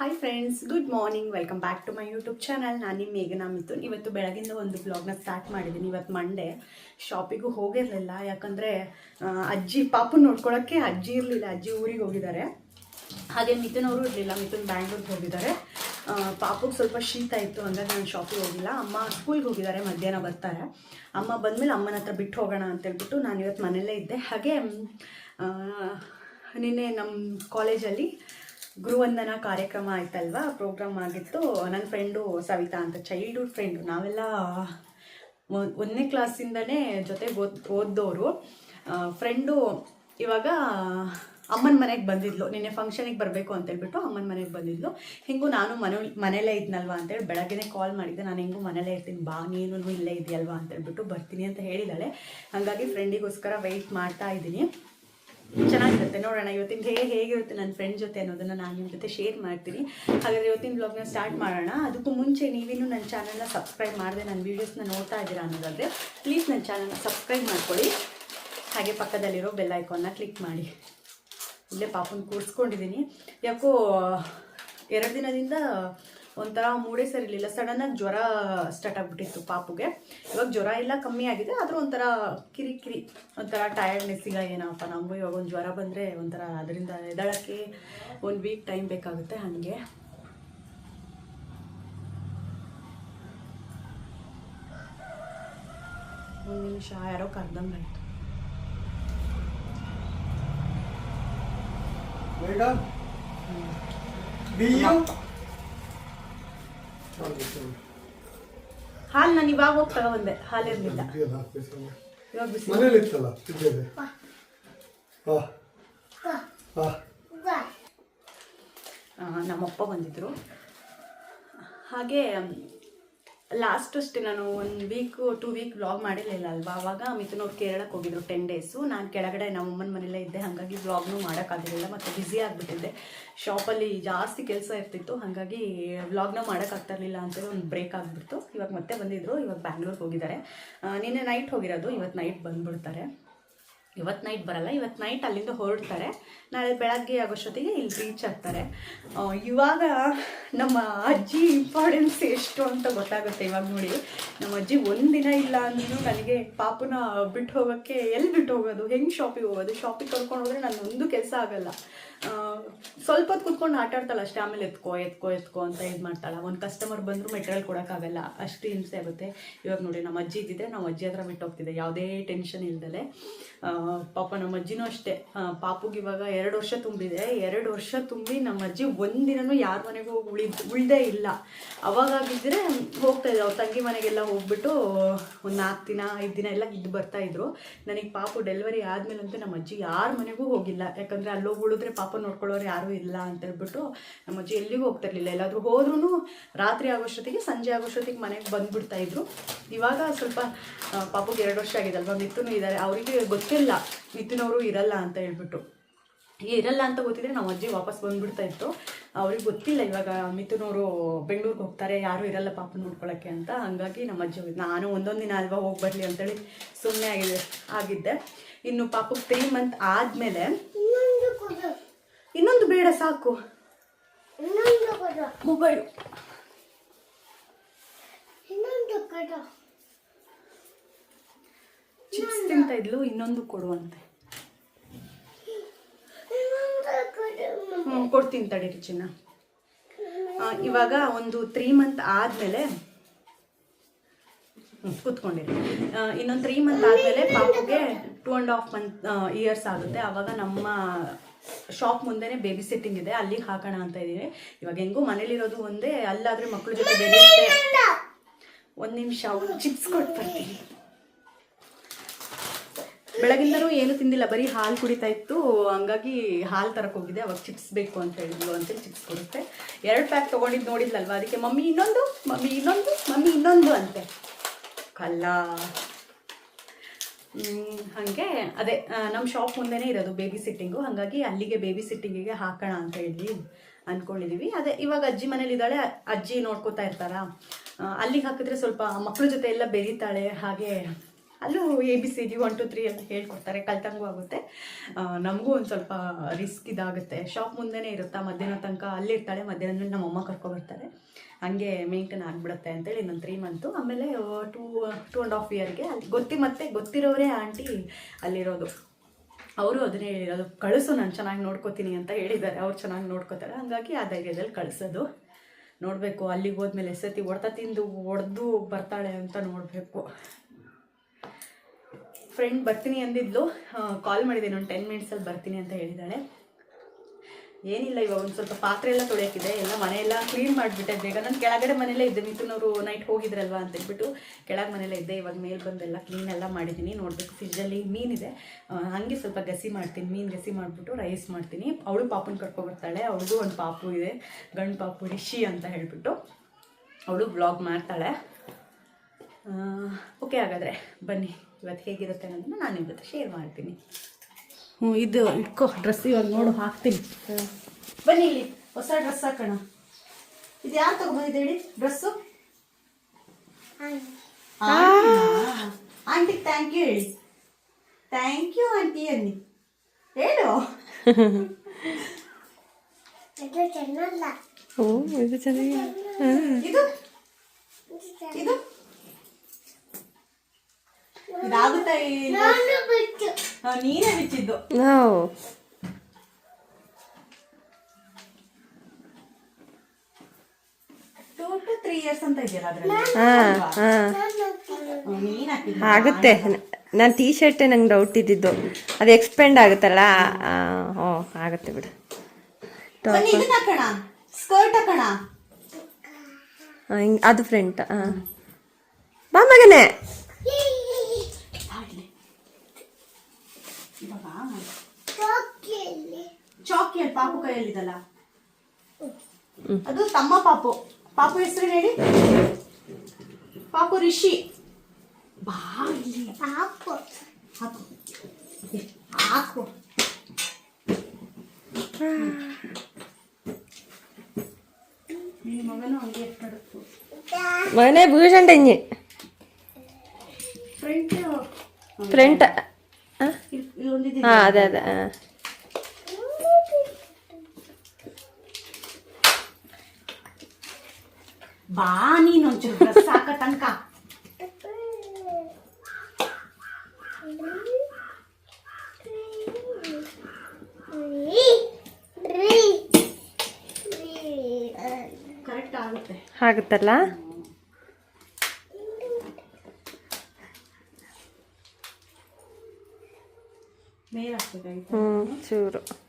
Hi friends good morning welcome back to my YouTube channel ನಾನು ನಿಮ್ಮ ಮೇಘನಾ ಮಿಥುನ್. ಇವತ್ತು ಬೆಳಗಿಂದ ಒಂದು ಬ್ಲಾಗ್ನ ಸ್ಟಾರ್ಟ್ ಮಾಡಿದ್ದೀನಿ ಇವತ್ತು ಮಂಡೇ ಶಾಪಿಗೂ ಹೋಗಿರಲಿಲ್ಲ. ಯಾಕಂದರೆ ಅಜ್ಜಿ, ಪಾಪು ನೋಡ್ಕೊಳ್ಳೋಕ್ಕೆ ಅಜ್ಜಿ ಇರಲಿಲ್ಲ. ಅಜ್ಜಿ ಊರಿಗೆ ಹೋಗಿದ್ದಾರೆ. ಹಾಗೆ ಮಿಥುನ್ ಅವರು ಇರಲಿಲ್ಲ. ಮಿಥುನ್ ಬ್ಯಾಂಗ್ಳೂರ್ಗೆ ಹೋಗಿದ್ದಾರೆ. ಪಾಪುಗೆ ಸ್ವಲ್ಪ ಶೀತ ಇತ್ತು ಅಂದರೆ ನಾನು ಶಾಪಿಗೆ ಹೋಗಿಲ್ಲ. ಅಮ್ಮ ಸ್ಕೂಲ್ಗೆ ಹೋಗಿದ್ದಾರೆ. ಮಧ್ಯಾಹ್ನ ಬರ್ತಾರೆ. ಅಮ್ಮ ಬಂದಮೇಲೆ ಅಮ್ಮನ ಹತ್ರ ಬಿಟ್ಟು ಹೋಗೋಣ ಅಂತೇಳ್ಬಿಟ್ಟು ನಾನು ಇವತ್ತು ಮನೆಯಲ್ಲೇ ಇದ್ದೆ. ಹಾಗೆ ನಿನ್ನೆ ನಮ್ಮ ಕಾಲೇಜಲ್ಲಿ ಗುರುವಂದನಾ ಕಾರ್ಯಕ್ರಮ ಆಯ್ತಲ್ವಾ? ಪ್ರೋಗ್ರಾಮ್ ಆಗಿತ್ತು. ನನ್ನ ಫ್ರೆಂಡು ಸವಿತಾ ಅಂತ ಚೈಲ್ಡ್ಹುಡ್ ಫ್ರೆಂಡು ನಾವೆಲ್ಲ ಒಂದನೇ ಕ್ಲಾಸಿಂದನೇ ಜೊತೆಗೆ ಓದ್ ಓದ್ದವರು ಫ್ರೆಂಡು ಇವಾಗ ಅಮ್ಮನ ಮನೆಗೆ ಬಂದಿದ್ಲು. ನಿನ್ನೆ ಫಂಕ್ಷನಿಗೆ ಬರಬೇಕು ಅಂತೇಳ್ಬಿಟ್ಟು ಅಮ್ಮನ ಮನೆಗೆ ಬಂದಿದ್ಲು. ಹೆಂಗೂ ನಾನು ಮನೆ, ಮನೇಲೇ ಇದ್ನಲ್ವಾ ಅಂತೇಳಿ ಬೆಳಗ್ಗೆನೇ ಕಾಲ್ ಮಾಡಿದ್ದೆ. ನಾನು ಹೆಂಗೂ ಮನೇಲೇ ಇರ್ತೀನಿ. ಬಾ ನೀನು ಇಲ್ಲೇ ಇದೆಯಲ್ವಾ ಅಂತೇಳ್ಬಿಟ್ಟು ಬರ್ತೀನಿ ಅಂತ ಹೇಳಿದಾಳೆ. ಹಾಗಾಗಿ ಫ್ರೆಂಡಿಗೋಸ್ಕರ ವೆಯ್ಟ್ ಮಾಡ್ತಾ ಇದ್ದೀನಿ. ಚೆನ್ನಾಗಿರುತ್ತೆ. ನೋಡೋಣ, ಇವತ್ತಿನ ಹೇಗೆ ಹೇಗಿರುತ್ತೆ ನನ್ನ ಫ್ರೆಂಡ್ ಜೊತೆ ಅನ್ನೋದನ್ನು ನಾನು ನಿಮ್ಮ ಜೊತೆ ಶೇರ್ ಮಾಡ್ತೀನಿ. ಹಾಗಾದರೆ ಇವತ್ತಿನ ಬ್ಲಾಗ್ನ ಸ್ಟಾರ್ಟ್ ಮಾಡೋಣ. ಅದಕ್ಕೂ ಮುಂಚೆ ನೀವೇನು ನನ್ನ ಚಾನಲ್ನ ಸಬ್ಸ್ಕ್ರೈಬ್ ಮಾಡಿದೆ ನನ್ನ ವೀಡಿಯೋಸ್ನ ನೋಡ್ತಾ ಇದ್ದೀರಾ ಅನ್ನೋದಾದರೆ ಪ್ಲೀಸ್ ನನ್ನ ಚಾನಲ್ನ ಸಬ್ಸ್ಕ್ರೈಬ್ ಮಾಡ್ಕೊಳ್ಳಿ. ಹಾಗೆ ಪಕ್ಕದಲ್ಲಿರೋ ಬೆಲ್ ಐಕಾನ್ನ ಕ್ಲಿಕ್ ಮಾಡಿ. ಇಲ್ಲೇ ಪಾಪನ ಕೂರಿಸ್ಕೊಂಡಿದ್ದೀನಿ ಯಾಕೋ, ಎರಡು ದಿನದಿಂದ ಒಂಥರ ಮೂಡೇ ಸರಿ ಇರಲಿಲ್ಲ. ಸಡನ್ನಾಗಿ ಜ್ವರ ಸ್ಟಾರ್ಟ್ ಆಗಿಬಿಟ್ಟಿತ್ತು ಪಾಪುಗೆ. ಇವಾಗ ಜ್ವರ ಎಲ್ಲ ಕಮ್ಮಿ ಆಗಿದೆ. ಆದರೂ ಒಂಥರ ಕಿರಿ ಕಿರಿ ಒಂಥರ ಟಯರ್ಡ್ನೆಸ್ ಈಗ ಏನಪ್ಪ ನಮಗೂ ಇವಾಗ ಒಂದು ಜ್ವರ ಬಂದರೆ ಒಂಥರ ಅದರಿಂದ ಎದಳಕ್ಕೆ ಒಂದು ವೀಕ್ ಟೈಮ್ ಬೇಕಾಗುತ್ತೆ ಹಾಗೆ. ಒಂದು ನಿಮಿಷ, ಯಾರೋ ಕರ್ದಂಗಾಯ್ತು ಮೇಡಮ್ ಹಾಲು ನಾನು ಇವಾಗ ಹೋಗಿ ತಗೊಬಂದೆ ಹಾಲಿರಲಿಲ್ಲ ಇವಾಗ ಬಿಸಿ ಮನೇಲಿ ಇತ್ತಲ್ಲ ಆ, ನಮ್ಮಪ್ಪ ಬಂದಿದ್ದರು ಹಾಗೆ ಲಾಸ್ಟ್ ಅಷ್ಟೇ ನಾನು ಒಂದು ವೀಕು ಟೂ ವೀಕ್ ವ್ಲಾಗ್ ಮಾಡಿರಲಿಲ್ಲ ಅಲ್ವಾ? ಅವಾಗ ಮಿಥುನ್ ಅವ್ರು ಕೇರಳಕ್ಕೆ ಹೋಗಿದ್ರು ಟೆನ್ ಡೇಸು ನಾನು ಕೆಳಗಡೆ ನಮ್ಮಮ್ಮನ ಮನೆಯಲ್ಲೇ ಇದ್ದೆ. ಹಾಗಾಗಿ ವ್ಲಾಗ್ನೂ ಮಾಡೋಕ್ಕಾಗಿರಲಿಲ್ಲ ಮತ್ತು ಬ್ಯುಸಿ ಆಗಿಬಿಟ್ಟಿದ್ದೆ. ಶಾಪಲ್ಲಿ ಜಾಸ್ತಿ ಕೆಲಸ ಇರ್ತಿತ್ತು. ಹಾಗಾಗಿ ವ್ಲಾಗ್ನ ಮಾಡೋಕ್ಕಾಗ್ತಾ ಇರಲಿಲ್ಲ ಅಂತೇಳಿ ಒಂದು ಬ್ರೇಕ್ ಆಗಿಬಿಡ್ತು. ಇವಾಗ ಮತ್ತೆ ಬಂದಿದ್ದರು ಇವಾಗ ಬ್ಯಾಂಗ್ಳೂರ್ಗೆ ಹೋಗಿದ್ದಾರೆ. ನಿನ್ನೆ ನೈಟ್ ಹೋಗಿರೋದು. ಇವತ್ತು ನೈಟ್ ಬಂದ್ಬಿಡ್ತಾರೆ. ಇವತ್ತು ನೈಟ್ ಬರಲ್ಲ. ಇವತ್ತು ನೈಟ್ ಅಲ್ಲಿಂದ ಹೊರಡ್ತಾರೆ. ನಾಳೆ ಬೆಳಗ್ಗೆ ಆಗೋಷ್ಟೊತ್ತಿಗೆ ಇಲ್ಲಿ ರೀಚ್ ಆಗ್ತಾರೆ. ಇವಾಗ ನಮ್ಮ ಅಜ್ಜಿ ಇಂಪಾರ್ಟೆನ್ಸ್ ಎಷ್ಟು ಅಂತ ಗೊತ್ತಾಗುತ್ತೆ ಇವಾಗ ನೋಡಿ. ನಮ್ಮ ಅಜ್ಜಿ ಒಂದಿನ ಇಲ್ಲ ಅಂದ್ರೂ ನನಗೆ ಪಾಪನ ಬಿಟ್ಟು ಹೋಗೋಕ್ಕೆ ಎಲ್ಲಿ ಬಿಟ್ಟು ಹೋಗೋದು? ಹೆಂಗೆ ಶಾಪಿಗೆ ಹೋಗೋದು? ಶಾಪಿಗೆ ಕರ್ಕೊಂಡು ಹೋದರೆ ನನ್ನ ಕೆಲಸ ಆಗಲ್ಲ. ಸ್ವಲ್ಪ ಹೊತ್ತು ಕುತ್ಕೊಂಡು ಆಟ ಅಷ್ಟೇ, ಆಮೇಲೆ ಎತ್ಕೋ ಎತ್ಕೋ ಎತ್ಕೋ ಅಂತ ಇದು ಮಾಡ್ತಾಳೆ. ಒಂದು ಕಸ್ಟಮರ್ ಬಂದರೂ ಮೆಟೀರಿಯಲ್ ಕೊಡೋಕ್ಕಾಗಲ್ಲ ಅಷ್ಟು ಹಿಂಸೆ ಆಗುತ್ತೆ. ಇವಾಗ ನೋಡಿ, ನಮ್ಮ ಅಜ್ಜಿ ಇದ್ದಿದ್ರೆ ನಮ್ಮ ಅಜ್ಜಿ ಹತ್ರ ಬಿಟ್ಟು ಹೋಗ್ತಿದ್ದೆ ಯಾವುದೇ ಟೆನ್ಷನ್ ಇಲ್ದಲೆ. ಪಾಪ ನಮ್ಮ ಅಜ್ಜಿನೂ ಅಷ್ಟೇ. ಪಾಪುಗೆ ಇವಾಗ ಎರಡು ವರ್ಷ ತುಂಬಿದೆ. ಎರಡು ವರ್ಷ ತುಂಬಿ ನಮ್ಮ ಅಜ್ಜಿ ಒಂದಿನೂ ಯಾರ ಮನೆಗೂ ಉಳಿ, ಉಳ್ದೇ ಇಲ್ಲ. ಅವಾಗಾಗಿದ್ದರೆ ಹೋಗ್ತಾ ಇದ್ದೆ ಅವ್ರ ತಂಗಿ ಮನೆಗೆಲ್ಲ ಹೋಗ್ಬಿಟ್ಟು ಒಂದು ನಾಲ್ಕು ದಿನ, ಐದು ದಿನ ಎಲ್ಲ ಇದ್ದು ಬರ್ತಾ ಇದ್ರು. ನನಗೆ ಪಾಪು ಡೆಲಿವರಿ ಆದಮೇಲಂತೂ ನಮ್ಮ ಅಜ್ಜಿ ಯಾರ ಮನೆಗೂ ಹೋಗಿಲ್ಲ. ಯಾಕಂದರೆ ಅಲ್ಲೋಗಿ ಉಳಿದ್ರೆ ಪಾಪ ನೋಡ್ಕೊಳ್ಳೋರು ಯಾರೂ ಇಲ್ಲ ಅಂತ ಹೇಳ್ಬಿಟ್ಟು ನಮ್ಮ ಅಜ್ಜಿ ಎಲ್ಲಿಗೂ ಹೋಗ್ತಿರ್ಲಿಲ್ಲ. ಎಲ್ಲಾದರೂ ಹೋದ್ರೂ ರಾತ್ರಿ ಆಗೋಷ್ಟೊತ್ತಿಗೆ ಸಂಜೆ ಆಗೋಷ್ಟೊತ್ತಿಗೆ ಮನೆಗೆ ಬಂದುಬಿಡ್ತಾ ಇದ್ರು. ಇವಾಗ ಸ್ವಲ್ಪ ಪಾಪಗೆ ಎರಡು ವರ್ಷ ಆಗಿದಲ್ವ ಮಿಥುನು ಇದ್ದಾರೆ ಅವರಿಗೆ ಗೊತ್ತಿಲ್ಲ ಮಿಥುನವರು ಇರಲ್ಲ ಅಂತ ಹೇಳ್ಬಿಟ್ಟು. ಇರಲ್ಲ ಅಂತ ಗೊತ್ತಿದ್ರೆ ನಮ್ಮ ಅಜ್ಜಿ ವಾಪಸ್ ಬಂದ್ಬಿಡ್ತಾ ಇತ್ತು. ಅವ್ರಿಗೆ ಗೊತ್ತಿಲ್ಲ ಇವಾಗ ಮಿಥುನವರು ಬೆಂಗಳೂರಿಗೆ ಹೋಗ್ತಾರೆ, ಯಾರೂ ಇರಲ್ಲ ಪಾಪ ನೋಡ್ಕೊಳ್ಳೋಕ್ಕೆ ಅಂತ. ಹಂಗಾಗಿ ನಮ್ಮ ಅಜ್ಜಿ ನಾನು ಒಂದೊಂದು ದಿನ ಅಲ್ವಾ ಹೋಗಿ ಬರಲಿ ಅಂತೇಳಿ ಸುಮ್ಮನೆ ಆಗಿದೆ ಆಗಿದ್ದೆ. ಇನ್ನು ಪಾಪಕ್ಕೆ ತ್ರೀ ಮಂತ್ ಆದಮೇಲೆ ಇನ್ನೊಂದು ಬೇಡ ಸಾಕು. ಇನ್ನೊಂದು ಮೊಬೈಲು ಇನ್ನೊಂದು ಚಿಪ್ಸ್ ತಿಂತ ಇದ್ಲು ಇನ್ನೊಂದು ಕೊಡುವಂತೆ ಹ್ಞೂ ಕೊಡ್ತೀನಿ ತಡೀರಿ ರುಚಿನ. ಇವಾಗ ಒಂದು ತ್ರೀ ಮಂತ್ ಆದಮೇಲೆ ಕೂತ್ಕೊಂಡಿರಿ ಇನ್ನೊಂದು ತ್ರೀ ಮಂತ್ ಆದಮೇಲೆ ಪಾಪುಗೆ two and half month years ಆಗುತ್ತೆ. ಆವಾಗ ನಮ್ಮ ಶಾಪ್ ಮುಂದೆನೇ ಬೇಬಿ ಸಿಟ್ಟಿಂಗ್ ಇದೆ ಅಲ್ಲಿಗೆ ಹಾಕೋಣ ಅಂತ ಇದ್ದೀನಿ. ಇವಾಗ ಹೆಂಗೂ ಮನೇಲಿರೋದು ಒಂದೇ ಅಲ್ಲಾದ್ರೆ ಮಕ್ಕಳ ಜೊತೆ ಬೆಳೆಯುತ್ತೆ ಒಂದು ನಿಮಿಷ ಒಂದು ಚಿಪ್ಸ್ ಕೊಟ್ಟು ಬರ್ತೀನಿ. ಬೆಳಗಿಂದನೂ ಏನು ತಿಂದಿಲ್ಲ ಬರೀ ಹಾಲು ಕುಡಿತಾ ಇತ್ತು. ಹಂಗಾಗಿ ಹಾಲು ತರಕ್ಕೆ ಹೋಗಿದೆ ಅವಾಗ ಚಿಪ್ಸ್ ಬೇಕು ಅಂತ ಹೇಳಿದ್ಲು ಅಂತೇಳಿ ಚಿಪ್ಸ್ ಕೊಡುತ್ತೆ. ಎರಡು ಪ್ಯಾಕ್ ತೊಗೊಂಡಿದ್ದು ನೋಡಿದ್ಲಲ್ವಾ ಅದಕ್ಕೆ ಮಮ್ಮಿ ಇನ್ನೊಂದು ಮಮ್ಮಿ ಇನ್ನೊಂದು ಮಮ್ಮಿ ಇನ್ನೊಂದು ಅಂತೆ. ಕಲ್ಲ. ಹಾಗೆ. ಅದೇ ನಮ್ಮ ಶಾಪ್ ಮುಂದೆನೇ ಇರೋದು ಬೇಬಿ ಸಿಟ್ಟಿಂಗು ಹಾಗಾಗಿ ಅಲ್ಲಿಗೆ ಬೇಬಿ ಸಿಟ್ಟಿಂಗಿಗೆ ಹಾಕೋಣ ಅಂತ ಹೇಳಿ ಅಂದ್ಕೊಂಡಿದ್ದೀವಿ ಅದೇ, ಇವಾಗ ಅಜ್ಜಿ ಮನೇಲಿ ಇದ್ದಾಳೆ ಅಜ್ಜಿ ನೋಡ್ಕೋತಾ ಇರ್ತಾರಾ? ಅಲ್ಲಿಗೆ ಹಾಕಿದ್ರೆ ಸ್ವಲ್ಪ ಮಕ್ಕಳ ಜೊತೆ ಎಲ್ಲ ಬೆರೀತಾಳೆ, ಹಾಗೆ ಅಲ್ಲೂ A B C D one two three ಅಂತ ಹೇಳ್ಕೊಡ್ತಾರೆ, ಕಲ್ತಂಗೂ ಆಗುತ್ತೆ. ನಮಗೂ ಒಂದು ಸ್ವಲ್ಪ ರಿಸ್ಕ್ ಇದಾಗುತ್ತೆ. ಶಾಪ್ ಮುಂದೆನೇ ಇರುತ್ತಾ? ಮಧ್ಯಾಹ್ನ ತನಕ ಅಲ್ಲಿರ್ತಾಳೆ ಮಧ್ಯಾಹ್ನ ನಮ್ಮ ಅಮ್ಮ ಕರ್ಕೊಬರ್ತಾರೆ ಹಂಗೆ ಮೇಂಟೈನ್ ಆಗಿಬಿಡುತ್ತೆ ಅಂತೇಳಿ ಇನ್ನೊಂದು ತ್ರೀ ಮಂತು ಆಮೇಲೆ ಟೂ ಟೂ ಆ್ಯಂಡ್ ಹಾಫ್ ಇಯರ್ಗೆ ಅಲ್ಲಿ ಗೊತ್ತಿ ಮತ್ತೆ ಗೊತ್ತಿರೋರೇ ಆಂಟಿ ಅಲ್ಲಿರೋದು. ಅವರು ಅದನ್ನೇ ಹೇಳಿರೋದು. ಕಳಿಸು, ನಾನು ಚೆನ್ನಾಗಿ ನೋಡ್ಕೋತೀನಿ ಅಂತ ಹೇಳಿದ್ದಾರೆ. ಅವ್ರು ಚೆನ್ನಾಗಿ ನೋಡ್ಕೋತಾರೆ. ಹಂಗಾಗಿ ಆ ಧೈರ್ಯದಲ್ಲಿ ಕಳಿಸೋದು. ನೋಡಬೇಕು, ಅಲ್ಲಿಗೆ ಹೋದ್ಮೇಲೆ ಎಸತಿ ಹೊಡ್ತಾ ತಿಂದು ಹೊಡೆದು ಬರ್ತಾಳೆ ಅಂತ ನೋಡಬೇಕು. ಫ್ರೆಂಡ್ ಬರ್ತೀನಿ ಅಂದಿದ್ಲು. ಕಾಲ್ ಮಾಡಿದೆ ಒಂದು ಟೆನ್ ಮಿನಿಟ್ಸಲ್ಲಿ ಬರ್ತೀನಿ ಅಂತ ಹೇಳಿದ್ದಾಳೆ ಏನಿಲ್ಲ, ಇವಾಗ ಒಂದು ಸ್ವಲ್ಪ ಪಾತ್ರೆ ಎಲ್ಲ ತೊಳೆಯೋಕ್ಕಿದೆ ಎಲ್ಲ ಮನೆಯೆಲ್ಲ ಕ್ಲೀನ್ ಮಾಡಿಬಿಟ್ಟೆ. ಬೇಗ ನಾನು ಕೆಳಗಡೆ ಮನೆಯಲ್ಲೇ ಇದ್ದೆ. ಮಿಥುನವರು ನೈಟ್ ಹೋಗಿದ್ರಲ್ವಾ ಅಂತ ಹೇಳ್ಬಿಟ್ಟು ಕೆಳಗೆ ಮನೆಯಲ್ಲೇ ಇದ್ದೆ. ಇವಾಗ ಮೇಲೆ ಬಂದೆಲ್ಲ ಕ್ಲೀನ್ ಎಲ್ಲ ಮಾಡಿದ್ದೀನಿ. ನೋಡಬೇಕು ಫ್ರಿಜ್ಜಲ್ಲಿ ಮೀನಿದೆ. ಹಾಗೆ ಸ್ವಲ್ಪ ಗಸಿ ಮಾಡ್ತೀನಿ. ಮೀನು ಗಸಿ ಮಾಡಿಬಿಟ್ಟು ರೈಸ್ ಮಾಡ್ತೀನಿ. ಅವಳು ಪಾಪನ ಕರ್ಕೊಬರ್ತಾಳೆ ಅವಳಿಗೂ ಒಂದು ಪಾಪು ಇದೆ. ಗಂಡು ಪಾಪು ರಿಷಿ ಅಂತ ಹೇಳಿಬಿಟ್ಟು ಅವಳು ಬ್ಲಾಗ್ ಮಾಡ್ತಾಳೆ. ಓಕೆ ಹಾಗಾದರೆ ಬನ್ನಿ. ಇವತ್ತು ಹೇಗಿರುತ್ತೆ ಅನ್ನೋದನ್ನ ನಾನು ನಿಮ್ಮ ಜೊತೆ ಶೇರ್ ಮಾಡ್ತೀನಿ. ಹ್ಞೂ ಇದು ಇಕ್ಕೋ ಡ್ರೆಸ್ ಇವಾಗ ನೋಡು ಹಾಕ್ತೀನಿ. ಬನ್ನಿ ಇಲ್ಲಿ ಹೊಸ ಡ್ರೆಸ್ ಹಾಕೋಣ. ಇದು ಯಾರು ತಗೊಬಂದಿದ್ದು ಹೇಳಿ ಡ್ರೆಸ್ಸು ಆಂಟಿ. ಥ್ಯಾಂಕ್ ಯು ಹೇಳಿ. ಥ್ಯಾಂಕ್ ಯು ಆಂಟಿ ಅನ್ನಿ. ಹೇಳು. ಇದು ಚೆನ್ನಲ್ಲ ಓ ಇದು ಚೆನ್ನಾಗಿದೆ ಇದು? ಇದು? ಇದಾಗುತ್ತಾ ಈ- ನಾನು ಬಿಚ್ಚಿದ್ದು ಟೂ ಟು ತ್ರೀ ಇಯರ್ಸ್ ಅಂತ ಇದೆಯಲ್ಲ ಅದ್ರಲ್ಲಿ? ಆಗುತ್ತೆ. ನಾನು ಟೀ ಶರ್ಟೇ ನಂಗೆ ಡೌಟ್ ಇದ್ದಿದ್ದು. ಅದು ಎಕ್ಸ್ಪೆಂಡ್ ಆಗುತ್ತಲ್ಲ? ಆ, ಓ ಆಗುತ್ತೆ ಬಿಡು. ಅದು ಫ್ರೆಂಟ್ ಹಾಂ ಬಾ ಮಗನೇ ಆಗ್ಲಿ. ಇವಾಗ ಚಾಕಿಯಲ್ಲಿ. ಚಾಕಿಯಲ್ಲಿ ಪಾಪು ಕೈಯಲ್ಲಿದಲ್ಲ? ಅದು ತಮ್ಮ ಪಾಪು. ಪಾಪು ಹೆಸರು ಹೇಳಿ? ಪಾಪು ರಿಷಿ. ಬಾ ಇಲ್ಲಿ. ಪಾಪು. ಹಾಕು. ಹಾಕು. ಈ ಮಗನು ಭೂಷಣ ಇಂಜಿ ಫ್ರಂಟ್ ಫ್ರಂಟ್ ಹಾಂ ಅದೇ ಅದೇ ಹಾಂ ಬಾ ನೀನು ಒಂಚೂರು ಡ್ರೆಸ್ ಹಾಕ ತನಕ. ಕರೆಕ್ಟ್ ಆಗುತ್ತೆ. ಆಗುತ್ತಲ್ಲ ಮೇಲೆ ಹಾಕ್ಬೇಕಾಗಿತ್ತು. ಹ್ಞೂ ಚೂರು.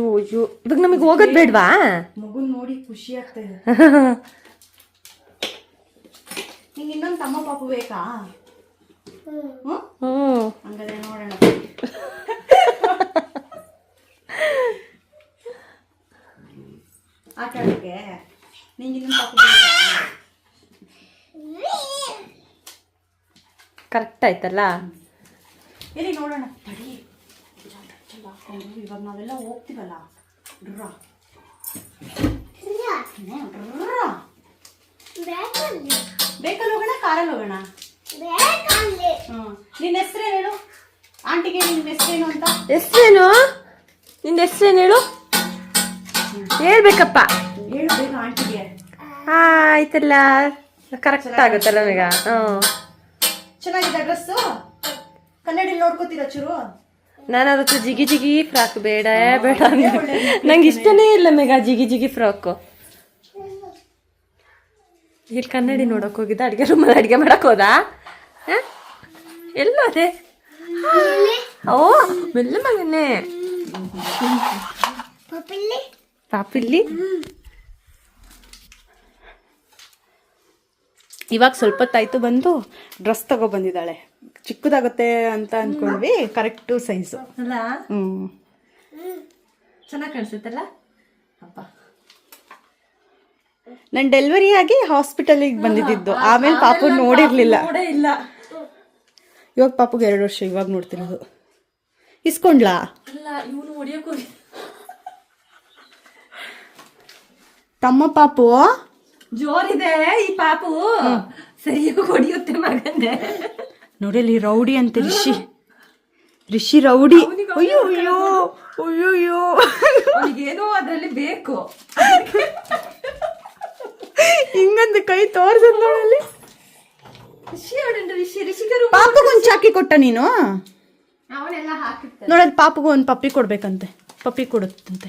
ಅಯ್ಯೋ ಅಯ್ಯೋ. ಇವಾಗ ನಮಗೆ ಹೋಗೋದು ಬೇಡವಾ? ಮಗು ನೋಡಿ ಖುಷಿ ಆಗ್ತಾ ಇದೆ. ನಿಂಗೆ ಇನ್ನೊಂದು ತಮ್ಮ ಪಾಪು ಬೇಕಾ? ಹ್ಞೂ ಹಂಗಾದ್ರೆ ನೋಡೋಣ. ಆಟ ಆಡೋಕ್ಕೆ ನಿಂಗೆ ಇನ್ನೊಂದು ಪಾಪು ಬೇಕಾ? ಕರೆಕ್ಟ್ ಆಯ್ತಲ್ಲ? ಎಲ್ಲಿ ನೋಡೋಣ? ತಡಿ ಹಾಕೊಂಡು ಇವಾಗ ನಾವೆಲ್ಲ ಹೋಗ್ತೀವಲ್ಲ ಡ್ರ. ಬೇಕಲ್ಲಿ. ಹೋಗೋಣ ಕಾರಲ್ಲಿ ಹೋಗೋಣ? ನಿನ್ನ ಹೆಸರು ಹೇಳು? ಆಂಟಿಗೆ ನಿನ್ನ ಹೆಸರೇನು ಅಂತ? ಹೆಸರೇನು? ನಿನ್ನ ಹೆಸ್ರೇನು ಹೇಳು? ಹೇಳ್ಬೇಕಪ್ಪ. ಹೇಳ್ಬೇಕು ಆಂಟಿಗೆ. ಆಯ್ತಲ್ಲ. ಕರೆಕ್ಟ್ ಆಗುತ್ತಲ್ಲ ಮೇಗ ಹ್ಞೂ ಚೆನ್ನಾಗಿದೆ ಡ್ರೆಸ್ಸು ಕನ್ನಡಿ ನೋಡ್ಕೋತೀರಾ ಚೂರು? ನಾನು ಅದಕ್ಕೆ ಜಿಗಿ ಜಿಗಿ ಫ್ರಾಕ್ ಬೇಡ ಬೇಡ ನಂಗೆ ಇಷ್ಟನೇ ಇಲ್ಲ ಮೇಗ ಜಿಗಿ ಜಿಗಿ ಫ್ರಾಕು ಇಲ್ಲಿ ಕನ್ನಡಿ ನೋಡಕ್ ಹೋಗಿದ್ದ, ಅಡುಗೆ ರೂಮಲ್ಲಿ ಅಡುಗೆ ಮಾಡಕ್ ಹೋದ? ಎಲ್ಲೋದೆ ಓ, ಮೆಲ್ಲ ಮಗನೇ. ಪಾಪಿಲ್ಲಿ? ಇವಾಗ ಸ್ವಲ್ಪ ತಾಯ್ತು ಬಂದು ಡ್ರೆಸ್ ತಗೊಬಂದಿದ್ದಾಳೆ ಚಿಕ್ಕದಾಗುತ್ತೆ ಅಂತ ಅನ್ಕೊಂಡ್ವಿ. ಕರೆಕ್ಟು ಸೈಜು ಅಲ್ಲ? ಹ್ಞೂ ಚೆನ್ನಾಗಿ ಕಾಣಿಸುತ್ತಲ್ಲ? ನಾನು ಡೆಲಿವರಿ ಆಗಿ ಹಾಸ್ಪಿಟಲಿಗೆ ಬಂದಿದ್ದು. ಆಮೇಲೆ ಪಾಪು ನೋಡಿರ್ಲಿಲ್ಲ. ನೋಡೇ ಇಲ್ಲ. ಇವಾಗ ಪಾಪುಗೆ ಎರಡು ವರ್ಷ ಇವಾಗ ನೋಡ್ತಿರೋದು. ಇಸ್ಕೊಂಡ್ಲಾ? ಅಲ್ಲ ಇವನು ಹೊಡಿಯೋಕೆ ತಮ್ಮ ಪಾಪು? ಜೋರಿದೆ ಈ ಪಾಪು. ಸರಿಯಾಗಿ ಹೊಡಿಯುತ್ತೆ ಮಗಂದೆ ನೋಡಿ ಅಲ್ಲಿ ರೌಡಿ ಅಂತ ರಿಷಿ. ರಿಷಿ ರೌಡಿ. ಅಯ್ಯೋ ಅಯ್ಯೋ ಅಯ್ಯೋ ಅಯ್ಯೋ ಏನೋ ಅದರಲ್ಲಿ ಬೇಕು. ಹಿಂಗಂದು ಕೈ ತೋರ್ಸದ್ ನೋಡಲ್ಲಿ. ಪಾಪಗೊಂದು ಚಾಕಿ ಕೊಟ್ಟ ನೀನು? ನೋಡಲ್ಲಿ ಪಾಪಗೂ ಒಂದು ಪಪ್ಪಿ ಕೊಡ್ಬೇಕಂತೆ. ಪಪ್ಪಿ ಕೊಡುತ್ತಂತೆ.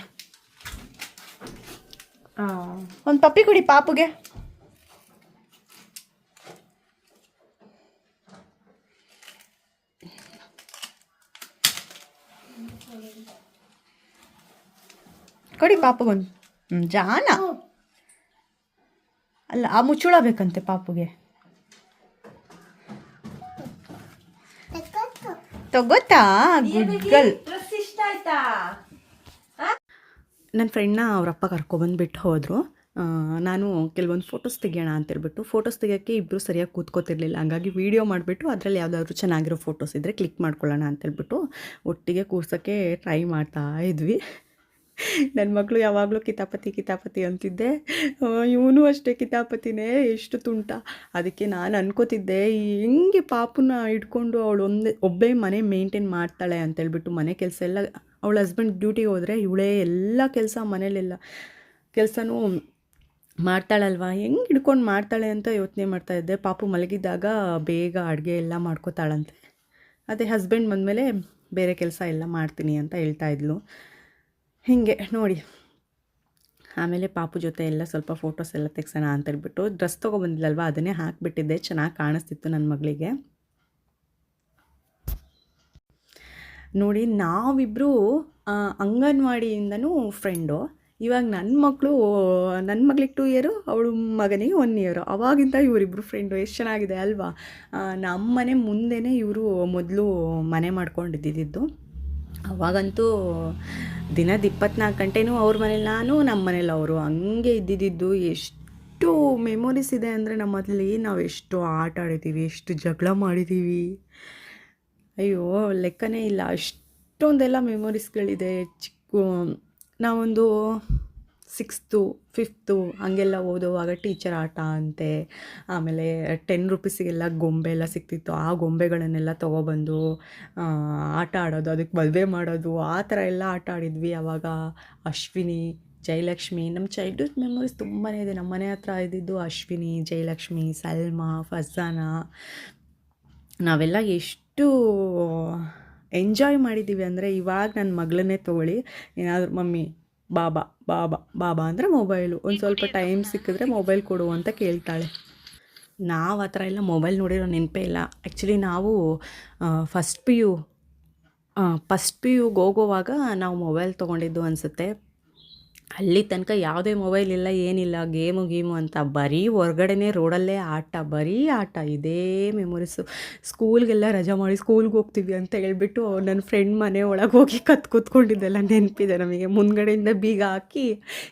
ಒಂದು ಪಪ್ಪಿ ಕೊಡಿ ಪಾಪುಗೆ. ಕೊಡಿ ಪಾಪಗೊಂದು. ಹ್ಞೂ ಜಾನ ಅಲ್ಲ ಆ ಮುಚ್ಚುಳ ಬೇಕಂತೆ ಪಾಪುಗೆ. ತಗೋತಾ ಗುಡ್ಗಲ್ ಇಷ್ಟ ಆಯ್ತಾ? ನನ್ನ ಫ್ರೆಂಡ್ನ ಅವರಪ್ಪ ಅಪ್ಪ ಕರ್ಕೊಬಂದ್ಬಿಟ್ಟು ಹೋದರು. ನಾನು ಕೆಲವೊಂದು ಫೋಟೋಸ್ ತೆಗಿಯೋಣ ಅಂತೇಳ್ಬಿಟ್ಟು ಫೋಟೋಸ್ ತೆಗಿಯೋಕ್ಕೆ ಇಬ್ಬರು ಸರಿಯಾಗಿ ಕೂತ್ಕೋತಿರ್ಲಿಲ್ಲ. ಹಂಗಾಗಿ ವೀಡಿಯೋ ಮಾಡಿಬಿಟ್ಟು ಅದರಲ್ಲಿ ಯಾವುದಾದ್ರು ಚೆನ್ನಾಗಿರೋ ಫೋಟೋಸ್ ಇದ್ದರೆ ಕ್ಲಿಕ್ ಮಾಡ್ಕೊಳ್ಳೋಣ ಅಂತೇಳ್ಬಿಟ್ಟು ಒಟ್ಟಿಗೆ ಕೂರ್ಸೋಕ್ಕೆ ಟ್ರೈ ಮಾಡ್ತಾ ಇದ್ವಿ. ನನ್ನ ಮಗಳು ಯಾವಾಗಲೂ ಕಿತಾಪತಿ ಕಿತಾಪತಿ ಅಂತಿದ್ದೆ. ಇವನು ಅಷ್ಟೇ ಕಿತಾಪತಿನೇ, ಎಷ್ಟು ತುಂಟ. ಅದಕ್ಕೆ ನಾನು ಅನ್ಕೋತಿದ್ದೆ, ಹೆಂಗೆ ಪಾಪನ ಇಟ್ಕೊಂಡು ಅವಳು ಒಂದೇ, ಒಬ್ಬೇ ಮನೆ ಮೇಂಟೈನ್ ಮಾಡ್ತಾಳೆ ಅಂತೇಳ್ಬಿಟ್ಟು ಮನೆ ಕೆಲಸ ಎಲ್ಲ, ಅವಳ ಹಸ್ಬೆಂಡ್ ಡ್ಯೂಟಿಗೆ ಹೋದರೆ ಇವಳೇ ಎಲ್ಲ ಕೆಲಸ ಮನೇಲೆಲ್ಲ, ಕೆಲಸನೂ ಮಾಡ್ತಾಳಲ್ವಾ? ಹೆಂಗೆ ಹಿಡ್ಕೊಂಡು ಮಾಡ್ತಾಳೆ ಅಂತ ಯೋಚನೆ ಮಾಡ್ತಾಯಿದ್ದೆ ಪಾಪು ಮಲಗಿದ್ದಾಗ ಬೇಗ ಅಡುಗೆ ಎಲ್ಲ ಮಾಡ್ಕೋತಾಳಂತೆ. ಅದೇ ಹಸ್ಬೆಂಡ್ ಬಂದಮೇಲೆ ಬೇರೆ ಕೆಲಸ ಎಲ್ಲ ಮಾಡ್ತೀನಿ ಅಂತ ಹೇಳ್ತಾ ಇದ್ಲು. ಹೀಗೆ ನೋಡಿ. ಆಮೇಲೆ ಪಾಪು ಜೊತೆ ಎಲ್ಲ ಸ್ವಲ್ಪ ಫೋಟೋಸ್ ಎಲ್ಲ ತೆಗ್ಸೋಣ ಅಂತೇಳ್ಬಿಟ್ಟು ಡ್ರೆಸ್ ತೊಗೊಬಂದಿಲ್ಲಲ್ವ ಅದನ್ನೇ ಹಾಕಿಬಿಟ್ಟಿದ್ದೆ. ಚೆನ್ನಾಗಿ ಕಾಣಿಸ್ತಿತ್ತು ನನ್ನ ಮಗಳಿಗೆ. ನೋಡಿ ನಾವಿಬ್ಬರೂ ಅಂಗನವಾಡಿಯಿಂದನೂ ಫ್ರೆಂಡು ಇವಾಗ ನನ್ನ ಮಕ್ಕಳು ನನ್ನ ಮಗಳಿಗೆ ಟೂ ಇಯರು ಅವಳು ಮಗನಿಗೆ ಒನ್ ಇಯರು ಅವಾಗಿಂದ ಇವರಿಬ್ಬರು ಫ್ರೆಂಡು ಎಷ್ಟು ಚೆನ್ನಾಗಿದೆ ಅಲ್ವಾ? ನಮ್ಮ ಮನೆ ಮುಂದೆನೇ ಇವರು ಮೊದಲು ಮನೆ ಮಾಡ್ಕೊಂಡಿದ್ದಿದ್ದು. ಅವಾಗಂತೂ ದಿನದ ಇಪ್ಪತ್ನಾಲ್ಕು ಗಂಟೆನೂ ಅವ್ರ ಮನೇಲಿ ನಾನು ನಮ್ಮ ಮನೇಲಿ ಅವರು. ಹಂಗೆ ಇದ್ದಿದ್ದು. ಎಷ್ಟು ಮೆಮೊರೀಸ್ ಇದೆ ಅಂದರೆ ನಮ್ಮಲ್ಲಿ ನಾವು ಎಷ್ಟು ಆಟ ಆಡಿದ್ದೀವಿ ಎಷ್ಟು ಜಗಳ ಮಾಡಿದ್ದೀವಿ ಅಯ್ಯೋ, ಲೆಕ್ಕನೇ ಇಲ್ಲ. ಅಷ್ಟೊಂದೆಲ್ಲ ಮೆಮೊರೀಸ್ಗಳಿದೆ ಚಿಕ್ಕ ನಾವೊಂದು ಸಿಕ್ಸ್ತು ಫಿಫ್ತು ಹಾಗೆಲ್ಲ ಓದುವಾಗ ಟೀಚರ್ ಆಟ ಅಂತೆ, ಆಮೇಲೆ ಟೆನ್ ರುಪೀಸಿಗೆಲ್ಲ ಗೊಂಬೆ ಎಲ್ಲ ಸಿಕ್ತಿತ್ತು ಆ ಗೊಂಬೆಗಳನ್ನೆಲ್ಲ ತೊಗೊಬಂದು ಆಟ ಆಡೋದು, ಅದಕ್ಕೆ ಮದುವೆ ಮಾಡೋದು, ಆ ಥರ ಎಲ್ಲ ಆಟ ಆಡಿದ್ವಿ. ಆವಾಗ ಅಶ್ವಿನಿ, ಜಯಲಕ್ಷ್ಮಿ ನಮ್ಮ ಚೈಲ್ಡ್ಹುಡ್ ಮೆಮೊರೀಸ್ ತುಂಬಾ ಇದೆ. ನಮ್ಮ ಮನೆ ಹತ್ರ ಇದ್ದಿದ್ದು ಅಶ್ವಿನಿ, ಜಯಲಕ್ಷ್ಮಿ, ಸಲ್ಮಾ ಫಜಾನ ನಾವೆಲ್ಲ ಎಷ್ಟು ಎಂಜಾಯ್ ಮಾಡಿದ್ದೀವಿ ಅಂದರೆ ಇವಾಗ ನನ್ನ ಮಗಳನ್ನೇ ತೊಗೊಳ್ಳಿ. ಏನಾದರೂ ಮಮ್ಮಿ ಬಾಬಾ ಬಾಬಾ ಬಾಬಾ ಅಂದರೆ ಮೊಬೈಲು. ಒಂದು ಸ್ವಲ್ಪ ಟೈಮ್ ಸಿಕ್ಕಿದ್ರೆ ಮೊಬೈಲ್ ಕೊಡು ಅಂತ ಕೇಳ್ತಾಳೆ. ನಾವು ಆ ಥರ ಎಲ್ಲ ಮೊಬೈಲ್ ನೋಡಿರೋ ನೆನಪೇ ಇಲ್ಲ. ಆ್ಯಕ್ಚುಲಿ ನಾವು first P U first P ಯುಗೆ ಹೋಗೋವಾಗ ನಾವು ಮೊಬೈಲ್ ತೊಗೊಂಡಿದ್ದು ಅನಿಸುತ್ತೆ. ಅಲ್ಲಿ ತನಕ ಯಾವುದೇ ಮೊಬೈಲ್ ಇಲ್ಲ, ಏನಿಲ್ಲ, ಗೇಮು ಗೀಮು ಅಂತ ಬರೀ ಹೊರ್ಗಡೆನೇ ರೋಡಲ್ಲೇ ಆಟ, ಬರೀ ಆಟ. ಇದೇ ಮೆಮೊರೀಸು ಸ್ಕೂಲ್ಗೆಲ್ಲ ರಜಾ ಮಾಡಿ ಸ್ಕೂಲ್ಗೆ ಹೋಗ್ತೀವಿ ಅಂತ ಹೇಳ್ಬಿಟ್ಟು ನನ್ನ ಫ್ರೆಂಡ್ ಮನೆ ಒಳಗೆ ಹೋಗಿ ಕತ್ ಕೂತ್ಕೊಂಡಿದ್ದೆಲ್ಲ ನೆನಪಿದೆ ನಮಗೆ. ಮುಂದ್ಗಡೆಯಿಂದ ಬೀಗ ಹಾಕಿ,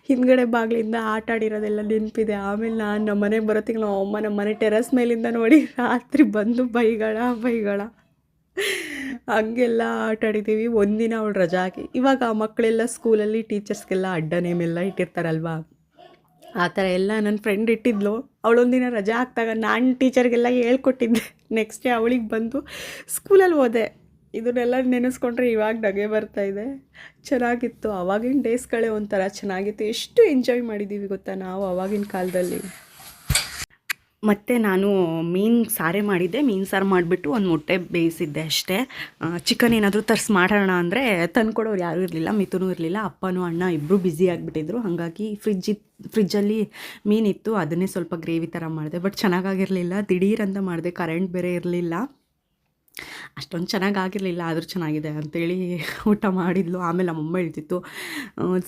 ಹಿಂದ್ಗಡೆ ಬಾಗಿಲಿಂದ ಆಟ ಆಡಿರೋದೆಲ್ಲ ನೆನಪಿದೆ. ಆಮೇಲೆ ನಾನು ನಮ್ಮ ಮನೆಗೆ ಬರೋ ನಮ್ಮ ಅಮ್ಮ ನಮ್ಮ ಮನೆ ಟೆರಸ್ ಮೇಲಿಂದ ನೋಡಿ, ರಾತ್ರಿ ಬಂದು ಬೈಗಳ ಬೈಗಳ. ಹಂಗೆಲ್ಲ ಆಟ ಆಡಿದ್ದೀವಿ. ಒಂದಿನ ಅವಳು ರಜಾ ಹಾಕಿ, ಇವಾಗ ಆ ಮಕ್ಕಳೆಲ್ಲ ಸ್ಕೂಲಲ್ಲಿ ಟೀಚರ್ಸ್ಗೆಲ್ಲ ಅಡ್ಡ ನೇಮ್ ಎಲ್ಲ ಇಟ್ಟಿರ್ತಾರಲ್ವಾ? ಆ ಥರ ಎಲ್ಲ ನನ್ನ ಫ್ರೆಂಡ್ ಇಟ್ಟಿದ್ಲು. ಅವಳೊಂದಿನ ರಜಾ ಹಾಕಿದಾಗ ನಾನು ಟೀಚರ್ಗೆಲ್ಲ ಹೇಳ್ಕೊಟ್ಟಿದ್ದೆ. ನೆಕ್ಸ್ಟ್ ಡೇ ಅವಳಿಗೆ ಬಂದು ಸ್ಕೂಲಲ್ಲಿ ಹೋದೆ. ಇದನ್ನೆಲ್ಲ ನೆನೆಸ್ಕೊಂಡ್ರೆ ಇವಾಗ ನಗೆ ಬರ್ತಾ ಇದೆ. ಚೆನ್ನಾಗಿತ್ತು. ಆವಾಗಿನ ಡೇಸ್ಗಳೇ ಒಂಥರ ಚೆನ್ನಾಗಿತ್ತು. ಎಷ್ಟು ಎಂಜಾಯ್ ಮಾಡಿದ್ದೀವಿ ಗೊತ್ತಾ ನಾವು ಆವಾಗಿನ ಕಾಲದಲ್ಲಿ. ಮತ್ತು ನಾನು ಮೀನು ಸಾರೇ ಮಾಡಿದ್ದೆ. ಮೀನು ಸಾರು ಮಾಡಿಬಿಟ್ಟು ಒಂದು ಮೊಟ್ಟೆ ಬೇಯಿಸಿದ್ದೆ ಅಷ್ಟೇ. ಚಿಕನ್ ಏನಾದರೂ ತರ್ಸಿ ಮಾಡೋಣ ಅಂದರೆ ತಂದ್ಕೊಡೋರು ಯಾರೂ ಇರಲಿಲ್ಲ. ಮಿಥುನೂ ಇರಲಿಲ್ಲ. ಅಪ್ಪನೂ ಅಣ್ಣ ಇಬ್ಬರು ಬ್ಯುಸಿ ಆಗಿಬಿಟ್ಟಿದ್ರು. ಹಾಗಾಗಿ ಫ್ರಿಜ್ ಫ್ರಿಜ್ಜಲ್ಲಿ ಮೀನಿತ್ತು. ಅದನ್ನೇ ಸ್ವಲ್ಪ ಗ್ರೇವಿ ಥರ ಮಾಡಿದೆ. ಬಟ್ ಚೆನ್ನಾಗಾಗಿರಲಿಲ್ಲ. ದಿಢೀರಂತ ಮಾಡಿದೆ. ಕರೆಂಟ್ ಬೇರೆ ಇರಲಿಲ್ಲ. ಅಷ್ಟೊಂದು ಚೆನ್ನಾಗಿ ಆಗಿರಲಿಲ್ಲ, ಆದರೂ ಚೆನ್ನಾಗಿದೆ ಅಂತೇಳಿ ಊಟ ಮಾಡಿದ್ಲು. ಆಮೇಲೆ ನಮ್ಮಮ್ಮ ಹೇಳ್ತಿತ್ತು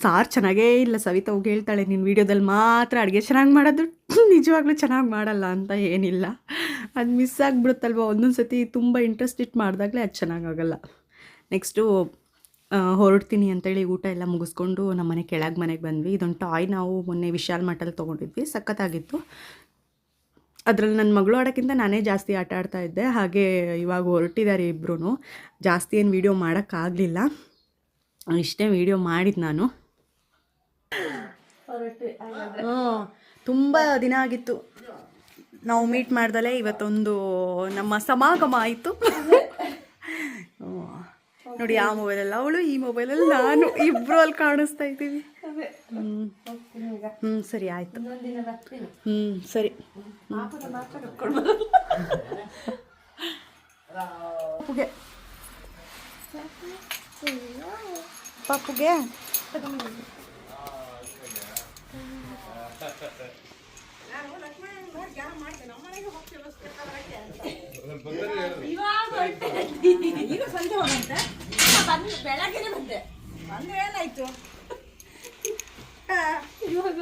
ಸಾರು ಚೆನ್ನಾಗೇ ಇಲ್ಲ, ಸವಿತಾ ಹೋಗಿ ಹೇಳ್ತಾಳೆ ನಿನ್ನ ವೀಡಿಯೋದಲ್ಲಿ ಮಾತ್ರ ಅಡುಗೆ ಚೆನ್ನಾಗಿ ಮಾಡೋದು ನಿಜವಾಗ್ಲೂ ಚೆನ್ನಾಗಿ ಮಾಡಲ್ಲ ಅಂತ ಏನಿಲ್ಲ. ಅದು ಮಿಸ್ ಆಗಿಬಿಡುತ್ತಲ್ವ? ಒಂದೊಂದು ಸತಿ ತುಂಬ ಇಂಟ್ರೆಸ್ಟ್ ಇಟ್ಟು ಮಾಡಿದಾಗಲೇ ಅದು ಚೆನ್ನಾಗಾಗಲ್ಲ ನೆಕ್ಸ್ಟು ಹೊರಡ್ತೀನಿ ಅಂತೇಳಿ ಊಟ ಎಲ್ಲ ಮುಗಿಸ್ಕೊಂಡು ನಮ್ಮ ಮನೆ ಕೆಳಗೆ ಮನೆಗೆ ಬಂದ್ವಿ. ಇದೊಂದು ಟಾಯ್ ನಾವು ಮೊನ್ನೆ ವಿಶಾಲ್ ಮಠಲ್ಲಿ ತೊಗೊಂಡಿದ್ವಿ, ಸಖತ್ತಾಗಿತ್ತು. ಅದರಲ್ಲಿ ನನ್ನ ಮಗಳು ಆಡೋಕ್ಕಿಂತ ನಾನೇ ಜಾಸ್ತಿ ಆಟ ಆಡ್ತಾ ಇದ್ದೆ. ಹಾಗೆ ಇವಾಗ ಹೊರಟಿದ್ದಾರೆ ಇಬ್ಬರೂ ಜಾಸ್ತಿ ಏನು ವೀಡಿಯೋ ಮಾಡೋಕ್ಕಾಗಲಿಲ್ಲ. ಇಷ್ಟೇ ವೀಡಿಯೋ ಮಾಡಿದ್ದು ನಾನು. ತುಂಬ ದಿನ ಆಗಿತ್ತು. ನಾವು ಮೀಟ್ ಮಾಡ್ದಲೇ ಇವತ್ತೊಂದು ನಮ್ಮ ಸಮಾಗಮ ಆಯಿತು. ನೋಡಿ ಆ ಮೊಬೈಲಲ್ಲಿ ಅವಳು ಈ ಮೊಬೈಲಲ್ಲಿ ನಾನು ಇಬ್ಬರು ಅಲ್ಲಿ ಕಾಣಿಸ್ತಾ ಇದ್ದೀವಿ. ಹ್ಞೂ ಸರಿ ಆಯಿತು. ಹ್ಞೂ ಸರಿ. ಪಾಪುಗೆ. ಪಾಪುಗೆ. ಈಗ ಸಂಜೆ ಹೋಗಂತೆ ಬೆಳಗ್ಗೆ ಬಂದೆ. ಬಂದ್ರೆ ಏನಾಯ್ತು?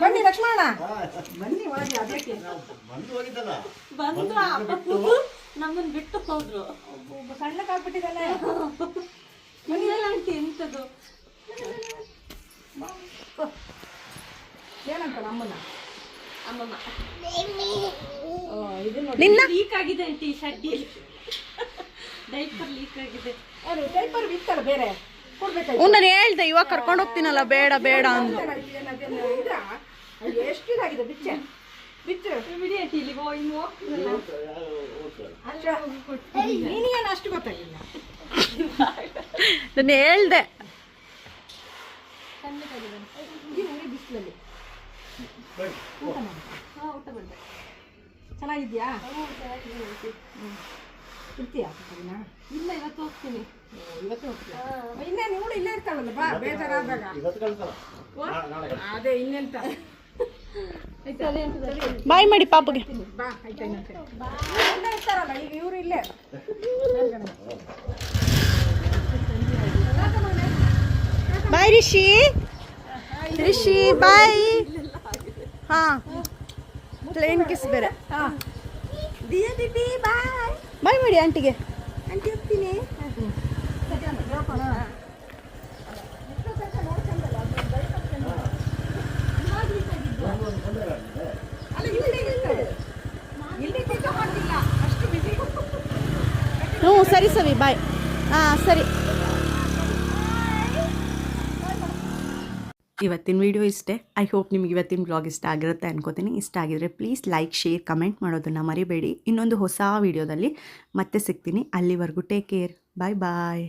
ಬನ್ನಿ ಲಕ್ಷ್ಮಣ. ಬನ್ನಿ ಒಳಗೆ ಅದಕ್ಕೆ. ಬಂದ್ರು ನಮ್ಮನ್ ಬಿಟ್ಟು ಹೋದ್ರು. ಒಬ್ಬ ಸಣ್ಣ ಕಾಲ್ಬಿಟ್ಟಿದ್ದಾನೆ ಎಂತದು? ಏನಂತ ನಮ್ಮನ್ನ? ಅಮ್ಮಮ್ಮ. ಇದು ನೋಡಿ. ನಿನ್ನ? ಲೀಕ್ ಆಗಿದೆ ಟೀ ಶರ್ಟ್ ಡೈಪರ್ ಲೀಕ್ ಆಗಿದೆ. ಡೈಪರ್ ಬಿತ್ತಲ್ಲ ಬೇರೆ? ಹ್ಞೂ ನಾನು ಹೇಳ್ದೆ ಇವಾಗ ಕರ್ಕೊಂಡು ಹೋಗ್ತೀನಲ್ಲ ಬೇಡ ಬೇಡ ಅಂತ ಅಷ್ಟು ಗೊತ್ತಾಗಿಲ್ಲ. ನಾನು ಹೇಳ್ದೆ. ಚೆನ್ನಾಗಿದ್ಯಾ ಇರ್ತೀಯಾ ದಿನ ಇಲ್ಲ ಇವತ್ತು ಹೋಗ್ತೀನಿ. ಇವತ್ತು ಇನ್ನೇನು ಇವಳು ಇಲ್ಲೇ ಇರ್ತಾಳಲ್ಲ ಬಾ ಬೇಜಾರಾದಾಗ. ಅದೇ ಇನ್ನೆಂತ? ಬಾಯ್ ಮಾಡಿ ಪಾಪಗೆ. ಬಾ ಆಯ್ತಾ ಇನ್ನೊಂದ್ಸರಿ. ಇಲ್ಲೇ ಇರ್ತಾರಲ್ಲ ಈಗ ಇವರು ಇಲ್ಲೇ. ಬಾಯ್ ರಿಷಿ. ರಿಷಿ ಬಾಯ್. ಹಾ. ಪ್ಲೇನ್ ಕಿಸ್ ಬೇರೆ. ದಿಯಾ ದಿದಿ ಬಾಯ್ ಬಾಯ್ ಮಾಡಿ ಆಂಟಿಗೆ. ಆಂಟಿ ಹೋಗ್ತೀನಿ. ಹ್ಞೂ ಸರಿ ಸವಿ ಬಾಯ್. ಹಾಂ ಸರಿ. ಇವತ್ತಿನ ವಿಡಿಯೋ ಇಷ್ಟೇ. ಐ ಹೋಪ್ ನಿಮ್ಗೆ ಇವತ್ತಿನ ಬ್ಲಾಗ್ ಇಷ್ಟ ಆಗಿರುತ್ತೆ ಅನ್ಕೋತೀನಿ. ಇಷ್ಟ ಆಗಿದ್ರೆ ಪ್ಲೀಸ್ ಲೈಕ್ ಶೇರ್ ಕಮೆಂಟ್ ಮಾಡೋದನ್ನು ಮರಿಬೇಡಿ. ಇನ್ನೊಂದು ಹೊಸ ವಿಡಿಯೋದಲ್ಲಿ ಮತ್ತೆ ಸಿಗ್ತೀನಿ. ಅಲ್ಲಿವರೆಗೂ ಟೇಕ್ ಕೇರ್ ಬಾಯ್ ಬಾಯ್